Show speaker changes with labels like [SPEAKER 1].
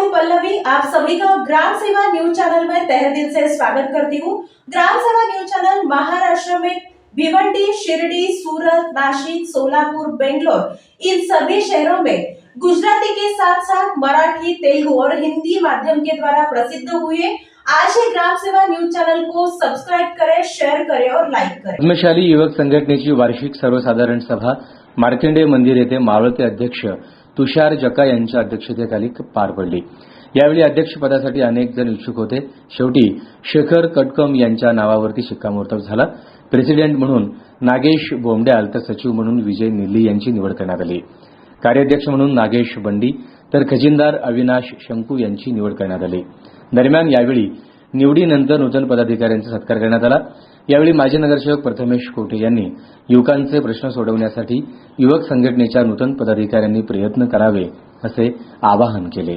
[SPEAKER 1] हूँ पल्लवी। आप सभी का ग्राम सेवा न्यूज चैनल में तहे दिल से स्वागत करती हूँ। ग्राम सेवा न्यूज चैनल महाराष्ट्र में भिवंडी शिरडी सूरत नासिक सोलापुर बेंगलोर इन सभी शहरों में गुजराती के साथ साथ मराठी तेलुगु और हिंदी माध्यम के द्वारा प्रसिद्ध हुए आज ही ग्राम सेवा न्यूज चैनल को सब्सक्राइब करें शेयर करें और लाइक करें।
[SPEAKER 2] पद्मशाली युवक संघटनेची वार्षिक सर्वसाधारण सभा मार्कंडेय मंदिर येथे मावळते अध्यक्ष तुषार जका यांच्या अध्यक्षतेखाली पार पडली. यावेळी अध्यक्षपदासाठी अनेक जण इच्छुक होते. शेवटी शेखर कटकम यांच्या नावावरती शिक्कामोर्तब झाला. प्रेसिडेंट म्हणून नागेश बोमड्याल तर सचिव म्हणून विजय निल्ली यांची निवड करण्यात आली. कार्याध्यक्ष म्हणून नागेश बंडी तर खजिनदार अविनाश शंकू यांची निवड करण्यात आली. दरम्यान यावेळी निवडीनंतर नूतन पदाधिकाऱ्यांचा सत्कार करण्यात आला. यावेळी माजी नगरसेवक प्रथमेश कोठे यांनी युवकांचे प्रश्न सोडवण्यासाठी युवक संघटनेच्या नूतन पदाधिकाऱ्यांनी प्रयत्न करावे असे आवाहन केले.